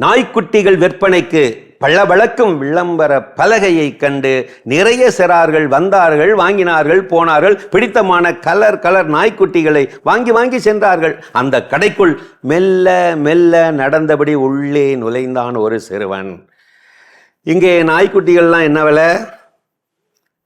நாய்க்குட்டிகள் விற்பனைக்கு பளபளக்கும் விளம்பர பலகையை கண்டு நிறைய சிறார்கள் வந்தார்கள் வாங்கினார்கள் போனார்கள். பிடித்தமான கலர் கலர் நாய்க்குட்டிகளை வாங்கி வாங்கி சென்றார்கள். அந்த கடைக்குள் மெல்ல மெல்ல நடந்தபடி உள்ளே நுழைந்தான் ஒரு சிறுவன். இங்கே நாய்க்குட்டிகள்லாம் என்ன விலை?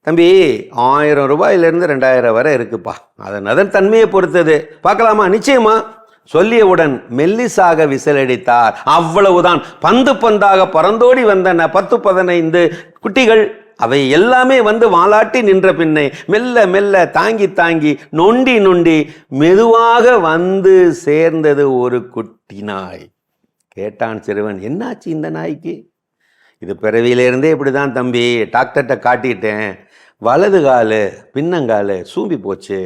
தம்பி ஆயிரம் ரூபாயிலிருந்து ரெண்டாயிரம் வரை இருக்குப்பா. அதன் அதன் தன்மையை பொறுத்தது. பார்க்கலாமா? நிச்சயமா சொல்லியவுடன் மெல்லிசாக விசிலடித்தார். அவ்வளவுதான். பந்து பந்தாக பறந்தோடி வந்தன. பத்து பதினைந்து குட்டிகள் அவை எல்லாமே வந்து வாலாட்டி நின்ற பின்னே மெல்ல மெல்ல தாங்கி தாங்கி நொண்டி நொண்டி மெதுவாக வந்து சேர்ந்தது ஒரு குட்டி நாய். கேட்டான் சிறுவன் என்னாச்சு இந்த நாய்க்கு? இது பிறவியிலேருந்தே இப்படி தான் தம்பி. டாக்டர்கிட்ட காட்டிட்டேன். வலது காலு பின்னங்காலு சூம்பி போச்சு.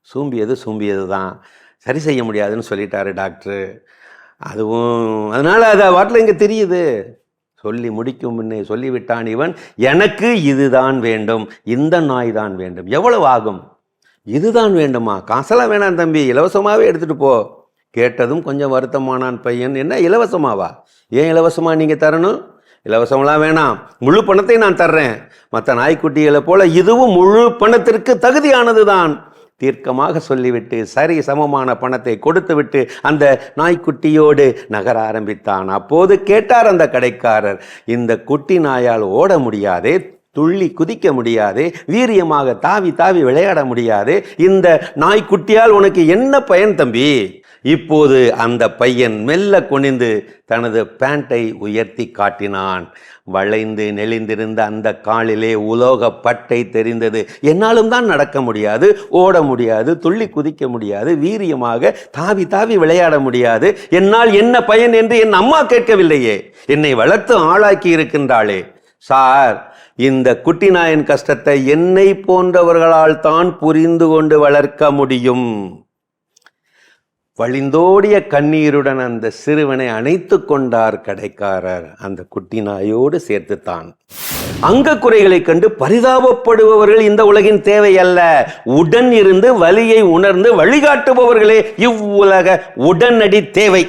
சூம்பியது சூம்பியது தான் சரி செய்ய முடியாதுன்னு சொல்லிட்டாரு டாக்டரு. அதுவும் அதனால் அது வாட்டில் இங்கே தெரியுது. சொல்லி முடிக்கும் முன்னே சொல்லிவிட்டான் இவன் எனக்கு இதுதான் வேண்டும் இந்த நாய் தான் வேண்டும். எவ்வளவு ஆகும்? இதுதான் வேண்டுமா? காசெல்லாம் வேணாம் தம்பி இலவசமாகவே எடுத்துகிட்டு போ. கேட்டதும் கொஞ்சம் வருத்தமானான் பையன். என்ன இலவசமாவா? ஏன் இலவசமாக நீங்கள் தரணும்? இலவசம்லாம் வேணாம். முழு பணத்தை நான் தர்றேன். மற்ற நாய்க்குட்டிகளை போல இதுவும் முழு பணத்திற்கு தகுதியானது தான் தீர்க்கமாக சொல்லிவிட்டு சரி சமமான பணத்தை கொடுத்துவிட்டு அந்த நாய்க்குட்டியோடு நகர ஆரம்பித்தான். அப்போது கேட்டார் அந்த கடைக்காரர் இந்த குட்டி நாயால் ஓட முடியாதே துள்ளி குதிக்க முடியாது வீரியமாக தாவி தாவி விளையாட முடியாது இந்த நாய்க்குட்டியால் உனக்கு என்ன பயன் தம்பி? இப்போது அந்த பையன் மெல்ல குனிந்து தனது பேண்டை உயர்த்தி காட்டினான். வளைந்து நெளிந்திருந்த அந்த காலிலே உலோக பட்டை தெரிந்தது. என்னாலும் தான் நடக்க முடியாது ஓட முடியாது துள்ளி குதிக்க முடியாது வீரியமாக தாவி தாவி விளையாட முடியாது. என்னால் என்ன பயன் என்று என் அம்மா கேட்கவில்லையே. என்னை வளர்த்து ஆளாக்கி இருக்கின்றாளே. சார் இந்த குட்டி நாயன் கஷ்டத்தை என்னை போன்றவர்களால் தான் புரிந்து கொண்டு வளர்க்க முடியும். வழிந்தோடிய கண்ணீருடன் அந்த சிறுவனை அணைத்து கொண்டார் கடைக்காரர். அந்த குட்டி நாயோடு சேர்த்துத்தான். அங்க குறைகளை கண்டு பரிதாபப்படுபவர்கள் இந்த உலகின் தேவை அல்ல. உடன் இருந்து வலியை உணர்ந்து வழிகாட்டுபவர்களே இவ்வுலக உடனடி தேவை.